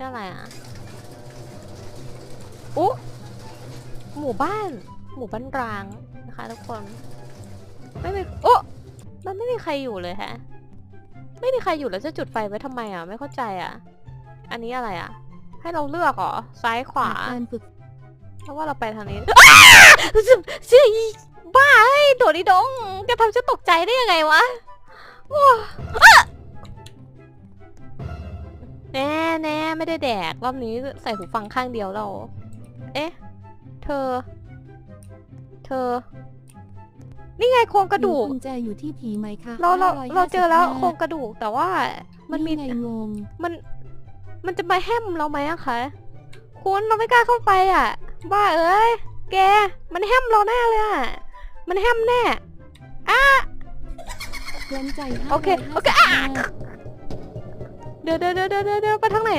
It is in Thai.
นี่อะไรอะอุ๊หมู่บ้าน หมู่บ้านร้างนะคะทุกคน ไม่มีโอ้มันไม่มีใครอยู่เลยฮะ ไม่มีใครอยู่แล้วจะจุดไฟไว้ทำไมอะ ไม่เข้าใจอะ อันนี้อะไรอะ ให้เราเลือกเหรอ ซ้ายขวาการฝึกเพราะว่าเราไปทางนี้เชื่ออีบ้าเฮ้ยโดดอีดงแกทำฉันตกใจได้ยังไงวะโอ้ แน่แน่ไม่ได้แดก รอบนี้ใส่หูฟังข้างเดียวเรา เอ๊ะ เธอ เธอ นี่ไงโครงกระดูกกุญแจอยู่ที่ผีไหมคะเราเรา555เราเจอแล้วโครงกระดูกแต่ว่ามันมีไงงงมันมันจะมาแฮมเราไหมอะคะคุณเราไม่กล้าเข้าไปอะบ้าเอ้ยแก มันแฮมเราแน่เลยอะมันแฮมแน่กลั้นใจโอเคโอเค555เดี๋ยว เดี๋ยวเดี๋ยวเดี๋ยวเดี๋ยวไปทางไหน